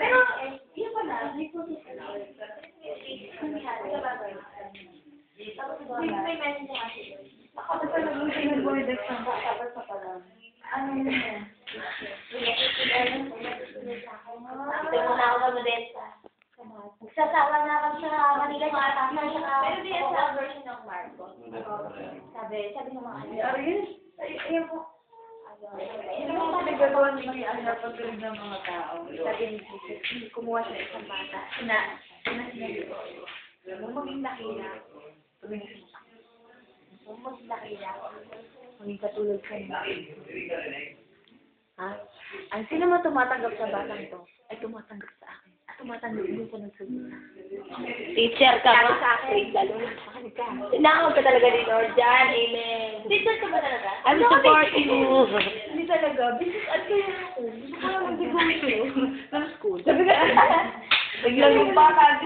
Pero, yun pa na, may puso ka na. May message na kasi. Ako na pala nung sinag-board exam ba, tapos sa pala. Ano yun? Ito muna ako sa Modesta. Magsasawa na ako sa Manila sa Atama sa Pero di yan sa version ng Marco. Sabi, sabi ng mga ano. Ayun po. Ano mo pinagagawa ni Maria ang napagulog ng mga tao? Sabi ni Jesus, kumuha siya ng isang bata. Sina, sina sinabi ko, maging dakila. Huwag maging dakila. Maging katulad sa inyo. Ha? Ang sino mo tumatanggap sa batang to, ay tumatanggap sa akin. At tumatanggap din sa nagsusunod. Teacher ka ba? sa akin, na sa akin ka. Tinakot ka talaga ni Lord John. Amen. Teacher ka ba talaga? I'm supporting you. Hindi talaga. Business ad kaya ako. Gusto ko lang mag-negosyo ng school. Sabi ka, biglang yung bata,